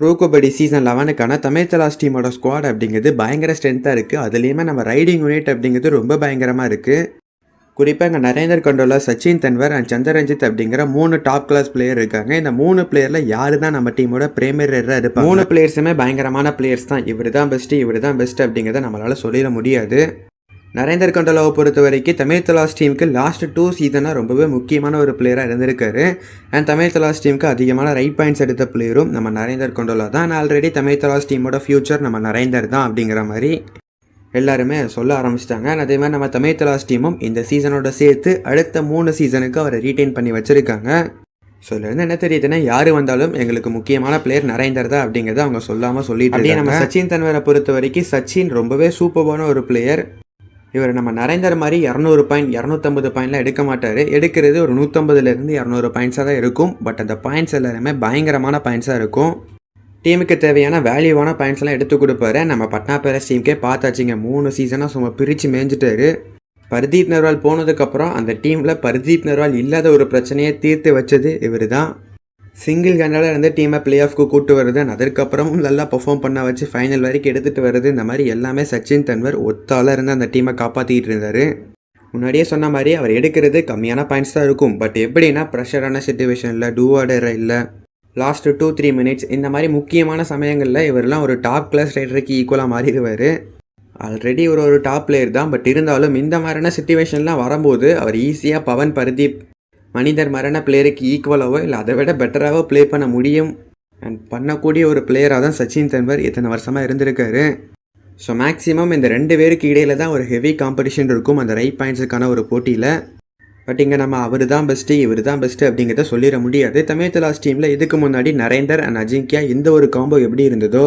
ரோகோபடி season லெவனுக்கான Tamil Thalaivas டீமோட squad அப்படிங்கிறது பயங்கர ஸ்ட்ரென்த்தாக இருக்குது அதுலேயுமே நம்ம ரைடிங் யூனிட் அப்படிங்கிறது ரொம்ப பயங்கரமாக இருக்குது குறிப்பாக இங்கே நரேந்தர் கண்டோலா சச்சின் தன்வர் அண்ட் சந்திரஞ்சித் அப்படிங்கிற மூணு டாப் கிளாஸ் பிளேயர் இருக்காங்க. இந்த மூணு பிளேயரில் யார் தான் நம்ம டீமோட பிரேமியராக இருப்பாங்க? மூணு பிளேயர்ஸுமே பயங்கரமான பிளேயர்ஸ் தான். இவர் தான் பெஸ்ட்டு இவர் தான் பெஸ்ட் அப்படிங்கிறத நம்மளால் சொல்லிட முடியாது. நரேந்தர் கண்டோலாவை பொறுத்த வரைக்கும் தமிழ் தலாஸ் டீமுக்கு லாஸ்ட் டூ சீசனாக ரொம்பவே முக்கியமான ஒரு பிளேயராக இருந்திருக்காரு. அண்ட் தமிழ் தலாஸ் டீமுக்கு அதிகமான ரைட் பாயிண்ட்ஸ் எடுத்த பிளேயரும் நம்ம நரேந்தர் கொண்டோலா தான். ஆல்ரெடி தமிழ் தலாஸ் டீமோட ஃபியூச்சர் நம்ம நரேந்தர் தான் அப்படிங்கிற மாதிரி எல்லாருமே சொல்ல ஆரம்பிச்சிட்டாங்க. And அதே மாதிரி நம்ம தமிழ் தலாஸ் டீமும் இந்த சீசனோட சேர்த்து அடுத்த மூணு சீசனுக்கு அவரை ரீட்டைன் பண்ணி வச்சிருக்காங்க. ஸோ இதுலேருந்து என்ன தெரியுதுன்னா யார் வந்தாலும் எங்களுக்கு முக்கியமான பிளேயர் நரேந்தர் தான் அப்படிங்கிறத அவங்க சொல்லாமல் சொல்லிட்டு நம்ம சச்சின் தன்வரை பொறுத்த வரைக்கும் சச்சின் ரொம்பவே சூப்பரான ஒரு பிளேயர் இவர் நம்ம நரேந்தர் மாதிரி இரநூறு பாயிண்ட் இரநூத்தம்பது பாயிண்ட்லாம் எடுக்க மாட்டார். எடுக்கிறது ஒரு நூற்றம்பதுலேருந்து இரநூறு பாயிண்ட்ஸாக தான் இருக்கும். பட் அந்த பாயிண்ட்ஸ் எல்லாருமே பயங்கரமான பாயிண்ட்ஸாக இருக்கும். டீமுக்கு தேவையான வேல்யூவான பாயிண்ட்ஸ் எல்லாம் எடுத்து கொடுப்பாரு. நம்ம பட்னா பேரஸ் டீமுக்கே பார்த்தாச்சுங்க. மூணு சீசனாக சும்மா பிரித்து மேய்ஞ்சிட்டாரு. பர்தீப் நர்வால் போனதுக்கப்புறம் அந்த டீமில் பர்தீப் நர்வால் இல்லாத ஒரு பிரச்சனையை தீர்த்து வச்சது இவர் தான் சிங்கிள் ஹேண்டடாக இருந்து டீமை பிளே ஆஃப்க்கு கூட்டு வருது. அண்ட் அதுக்கப்புறமும் நல்லா பர்ஃபார்ம் பண்ண வச்சு ஃபைனல் வரைக்கும் எடுத்துகிட்டு வருது. இந்த மாதிரி எல்லாமே சச்சின் தன்வர் ஒத்தால இருந்து அந்த டீமை காப்பாற்றிக்கிட்டு இருந்தார். முன்னாடியே சொன்ன மாதிரி அவர் எடுக்கிறது கம்மியான பாயிண்ட்ஸ் தான் இருக்கும். பட் எப்படின்னா ப்ரெஷரான சுச்சுவேஷனில் டூவாடர் இல்லை லாஸ்ட் டூ த்ரீ மினிட்ஸ் இந்த மாதிரி முக்கியமான சமயங்களில் இவரெல்லாம் ஒரு டாப் கிளாஸ் ரைடருக்கு ஈக்குவலாக மாறிடுவார். ஆல்ரெடி ஒரு ஒரு டாப் பிளேயர் தான். பட் இருந்தாலும் இந்த மாதிரியான சுச்சுவேஷன்லாம் வரும்போது அவர் ஈஸியாக பவன் பர்தீப் மனிதர் மரண பிளேயருக்கு ஈக்குவலாகவோ இல்லை அதை விட பெட்டராகவோ ப்ளே பண்ண முடியும்? அண்ட் பண்ணக்கூடிய ஒரு பிளேயராக தான் சச்சின் தன்வர் இத்தனை வருஷமாக இருந்திருக்காரு. ஸோ மேக்ஸிமம் இந்த ரெண்டு பேருக்கு இடையில தான் ஒரு ஹெவி காம்படிஷன் இருக்கும் அந்த ரைட் பாயிண்ட்ஸுக்கான ஒரு போட்டியில். பட் இங்கே நம்ம அவர் தான் பெஸ்ட்டு இவர் தான் பெஸ்ட்டு அப்படிங்கிறத சொல்லிட முடியாது. தமிழ்த்தலாஸ் டீமில் இதுக்கு முன்னாடி நரேந்தர் அண்ட் அஜிங்கியா இந்த ஒரு காம்போ எப்படி இருந்ததோ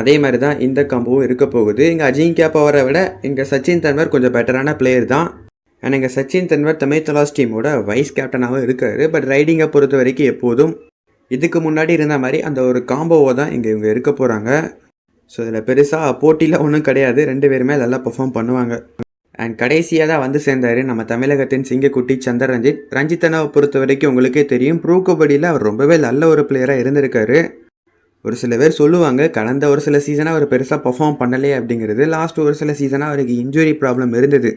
அதே மாதிரி தான் இந்த காம்போவும் இருக்க போகுது. இங்கே அஜிங்கியா பவரை விட இங்கே சச்சின் தன்வர் கொஞ்சம் பெட்டரான பிளேயர் தான். அண்ட் எங்கள் சச்சின் தன்வர் தமிழ் தலாஸ் டீமோட வைஸ் கேப்டனாகவும் இருக்காரு. பட் ரைடிங்கை பொறுத்த வரைக்கும் எப்போதும் இதுக்கு முன்னாடி இருந்த மாதிரி அந்த ஒரு காம்போவை தான் இங்கே இவங்க இருக்க போகிறாங்க ஸோ இதில் பெருசாக போட்டியில் ஒன்றும் கிடையாது. ரெண்டு பேருமே நல்லா பர்ஃபார்ம் பண்ணுவாங்க. அண்ட் கடைசியாக தான் வந்து சேர்ந்தார் நம்ம தமிழகத்தின் சிங்கக்குட்டி சந்தர் ரஞ்சித் ரஞ்சித் பொறுத்த வரைக்கும் உங்களுக்கே தெரியும். ப்ரூ கபடியில் அவர் ரொம்பவே நல்ல ஒரு பிளேயராக இருந்திருக்காரு. ஒரு சில பேர் சொல்லுவாங்க கடந்த ஒரு சில சீசனாக அவர் பெருசாக பர்ஃபார்ம் பண்ணலையே அப்படிங்கிறது. லாஸ்ட் ஒரு சில சீசனாக அவருக்கு இன்ஜுரி ப்ராப்ளம் இருந்தது.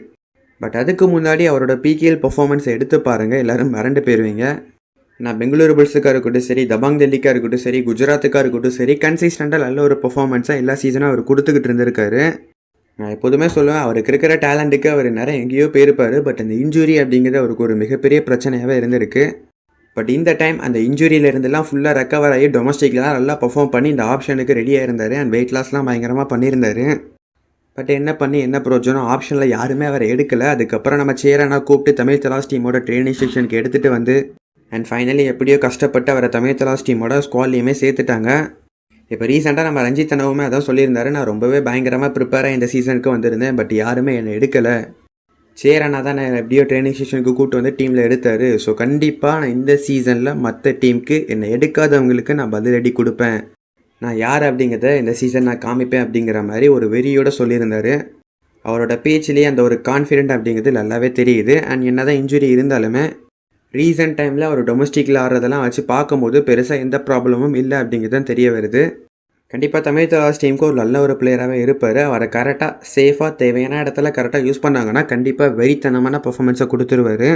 பட் அதுக்கு முன்னாடி அவரோட பிகேஎல் பெர்ஃபார்மன்ஸை எடுத்து பாருங்கள் எல்லாரும் மறந்து போயிருவீங்க. நான் பெங்களூரு புல்ஸுக்காக இருக்கட்டும் சரி தபாங் டெல்லிக்காக இருக்கட்டும் சரி குஜராத்துக்காக இருக்கட்டும் சரி கன்சிஸ்டண்ட்டாக நல்ல ஒரு பெர்ஃபார்மன்ஸாக எல்லா சீசனும் அவர் கொடுத்துக்கிட்டு இருந்திருக்காரு. நான் எப்போதுமே சொல்லுவேன் அவருக்கு இருக்கிற டேலண்ட்டுக்கு அவர் நிறைய எங்கேயோ போயிருப்பார். பட் அந்த இன்ஜுரி அப்படிங்கிறது அவருக்கு ஒரு மிகப்பெரிய பிரச்சனையாகவே இருந்திருக்கு. பட் இந்த டைம் அந்த இன்ஜுரியிலேருந்துலாம் ஃபுல்லாக ரெக்கவர் ஆகி டொமஸ்டிக்லாம் நல்லா பர்ஃபார்ம் பண்ணி இந்த ஆப்ஷனுக்கு ரெடியாக இருந்தார் அண்ட் வெயிட் லாஸ்லாம் பயங்கரமாக பண்ணியிருந்தார். பட் என்ன பண்ணி என்ன பிரயோஜனம்? ஆப்ஷனில் யாருமே அவரை எடுக்கலை. அதுக்கப்புறம் நம்ம சேரானா கூப்பிட்டு தமிழ் தலாஸ் டீமோட ட்ரைனிங் செக்ஷனுக்கு எடுத்துகிட்டு வந்து அண்ட் ஃபைனலி எப்படியோ கஷ்டப்பட்டு அவரை தமிழ் தலாஸ் டீமோட ஸ்குவாட்லேயுமே சேர்த்துட்டாங்க. இப்போ ரீசெண்டாக நம்ம ரஞ்சித் அண்ணாவுமே அதான் சொல்லியிருந்தாரு. நான் ரொம்பவே பயங்கரமாக ப்ரிப்பேராக இந்த சீசனுக்கு வந்திருந்தேன். பட் யாருமே என்னை எடுக்கலை. சேரண்ணா தான் நான் எப்படியோ ட்ரைனிங் செஷனுக்கு கூப்பிட்டு வந்து டீமில் எடுத்தார். ஸோ கண்டிப்பாக நான் இந்த சீசனில் மற்ற டீமுக்கு என்னை எடுக்காதவங்களுக்கு நான் பதிலடி கொடுப்பேன். நான் யார் அப்படிங்கிறத இந்த சீசன் நான் காமிப்பேன் அப்படிங்கிற மாதிரி ஒரு வெறியோடு சொல்லியிருந்தார். அவரோட பேச்சிலேயே அந்த ஒரு கான்ஃபிடென்ட் அப்படிங்கிறது நல்லாவே தெரியுது. அண்ட் என்ன தான் இன்ஜுரி இருந்தாலுமே ரீசெண்ட் டைமில் அவர் டொமஸ்டிக்கில் ஆடுறதெல்லாம் வச்சு பார்க்கும்போது பெருசாக எந்த ப்ராப்ளமும் இல்லை அப்படிங்கிறது தான் தெரிய வருது. கண்டிப்பாக தமிழ் தலாஸ் டீமுக்கு ஒரு நல்ல ஒரு பிளேயராகவே இருப்பார். அவரை கரெக்டாக சேஃபாக தேவையான இடத்துல கரெக்டாக யூஸ் பண்ணாங்கன்னா கண்டிப்பாக வெறித்தனமான பர்ஃபாமன்ஸை கொடுத்துருவாரு.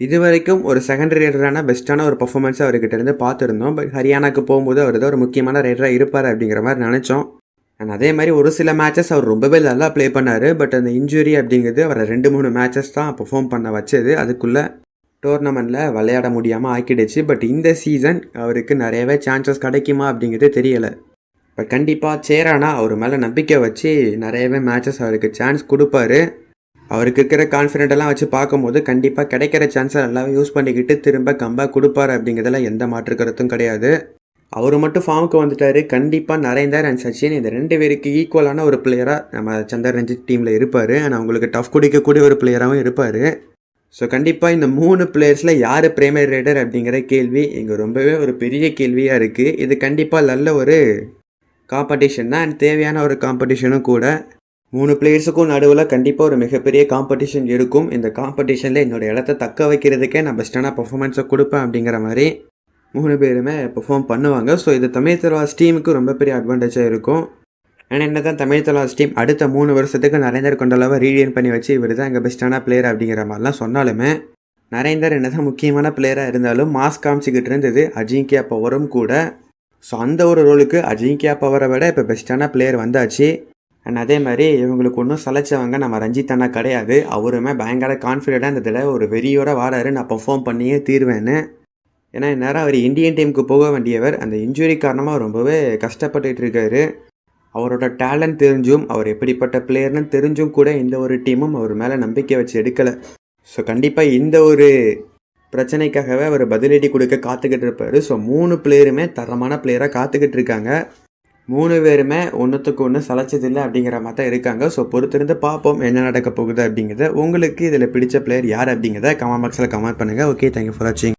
இது வரைக்கும் ஒரு செகண்ட் ரைடரான பெஸ்ட்டான ஒரு பர்ஃபார்மன்ஸை அவர்கிட்ட இருந்து பார்த்துருந்தோம். பட் ஹரியானாக்கு போகும்போது அவர் தான் ஒரு முக்கியமான ரைடராக இருப்பார் அப்படிங்கிற மாதிரி நினச்சோம். அண்ட் அதே மாதிரி ஒரு சில மேட்சஸ் அவர் ரொம்பவே நல்லா ப்ளே பண்ணார். பட் அந்த இன்ஜுரி அப்படிங்கிறது அவரை ரெண்டு மூணு மேட்சஸ் தான் பெர்ஃபார்ம் பண்ண வச்சது. அதுக்குள்ளே டோர்னமெண்ட்டில் விளையாட முடியாமல் ஆக்கிடுச்சு. பட் இந்த சீசன் அவருக்கு நிறையவே சான்சஸ் கிடைக்குமா அப்படிங்கிறது தெரியலை. பட் கண்டிப்பாக சேரானா அவர் மேலே நம்பிக்கை வச்சு நிறையவே மேட்சஸ் அவருக்கு சான்ஸ் கொடுப்பாரு. அவருக்கு இருக்கிற கான்ஃபிடென்ட் எல்லாம் வச்சு பார்க்கும்போது கண்டிப்பாக கிடைக்கிற சான்ஸை நல்லாவே யூஸ் பண்ணிக்கிட்டு திரும்ப கம்பேக் கொடுப்பாரு அப்படிங்கிறதுல எந்த மாற்று கருத்தும் கிடையாது. அவர் மட்டும் ஃபார்முக்கு வந்துட்டாரு. கண்டிப்பாக நரேந்தர் அண்ட் சச்சின் இந்த ரெண்டு பேருக்கு ஈக்குவலான ஒரு பிளேயராக நம்ம சந்தர் ரஞ்சித் டீமில் இருப்பார். அண்ட் அவங்களுக்கு டஃப் குடிக்கக்கூடிய ஒரு பிளேயராகவும் இருப்பார். ஸோ கண்டிப்பாக இந்த மூணு பிளேயர்ஸில் யார் பிரைமரி ரைடர் அப்படிங்கிற கேள்வி இங்கே ரொம்பவே ஒரு பெரிய கேள்வியாக இருக்குது இது கண்டிப்பாக நல்ல ஒரு காம்படிஷன் தான் அண்ட் தேவையான ஒரு காம்படிஷனும் கூட மூணு பிளேயர்ஸுக்கும் நடுவில் கண்டிப்பாக ஒரு மிகப்பெரிய காம்படிஷன் இருக்கும் இந்த காம்படிஷனில் என்னோட இடத்த தக்க வைக்கிறதுக்கே நான் பெஸ்ட்டான பர்ஃபார்மன்ஸை கொடுப்பேன் அப்படிங்கிற மாதிரி மூணு பேருமே பெர்ஃபார்ம் பண்ணுவாங்க. ஸோ இது தமிழ் தலாஸ் டீமுக்கு ரொம்ப பெரிய அட்வான்டேஜாக இருக்கும். ஏன்னா என்ன தான் தமிழ் தலாஸ் டீம் அடுத்த மூணு வருஷத்துக்கு நரேந்தர் கொண்டளவை ரீடியன் பண்ணி வச்சு இவர் தான் எங்கள் பெஸ்ட்டான பிளேயர் அப்படிங்கிற மாதிரிலாம் சொன்னாலுமே நரேந்தர் என்ன தான் முக்கியமான பிளேயராக இருந்தாலும் மாஸ் காமிச்சிக்கிட்டு இருந்தது அஜிங்கியா பவரும் கூட. ஸோ அந்த ஒரு ரோலுக்கு அஜிங்கியா பவரை விட இப்போ பெஸ்ட்டான பிளேயர் வந்தாச்சு. அண்ட் அதே மாதிரி இவங்களுக்கு ஒன்றும் சலைச்சவங்க நம்ம ரஞ்சித் அண்ணா கிடையாது. அவருமே பயங்கர கான்ஃபிடென்ட்டாக இந்த தடவை ஒரு வெறியோட வாராரு. நான் பர்ஃபார்ம் பண்ணியே தீர்வேன்னு. ஏன்னா இந்நேரம் அவர் இந்தியன் டீமுக்கு போக வேண்டியவர். அந்த இன்ஜுரி காரணமாக ரொம்பவே கஷ்டப்பட்டுட்டு இருக்காரு. அவரோட டேலண்ட் தெரிஞ்சும் அவர் எப்படிப்பட்ட பிளேயர்னு தெரிஞ்சும் கூட இந்த ஒரு டீமும் அவர் மேலே நம்பிக்கை வச்சு எடுக்கலை. ஸோ கண்டிப்பாக இந்த ஒரு பிரச்சனைக்காகவே அவர் பதிலடி கொடுக்க காத்துக்கிட்டு இருப்பார். ஸோ மூணு பிளேயருமே தரமான பிளேயராக காத்துக்கிட்டு இருக்காங்க. மூணு பேருமே ஒன்றுத்துக்கு ஒன்று சளைச்சதில்லை அப்படிங்கிற மாதிரி தான் இருக்காங்க. ஸோ பொறுத்திருந்து பார்ப்போம் என்ன நடக்க போகுது அப்படிங்கிறத. உங்களுக்கு இதில் பிடிச்ச பிளேயர் யார் அப்படிங்கிறத கமெண்ட் பாக்ஸில் கமெண்ட் பண்ணுங்கள் ஓகே தேங்க்யூ ஃபார் வாட்சிங்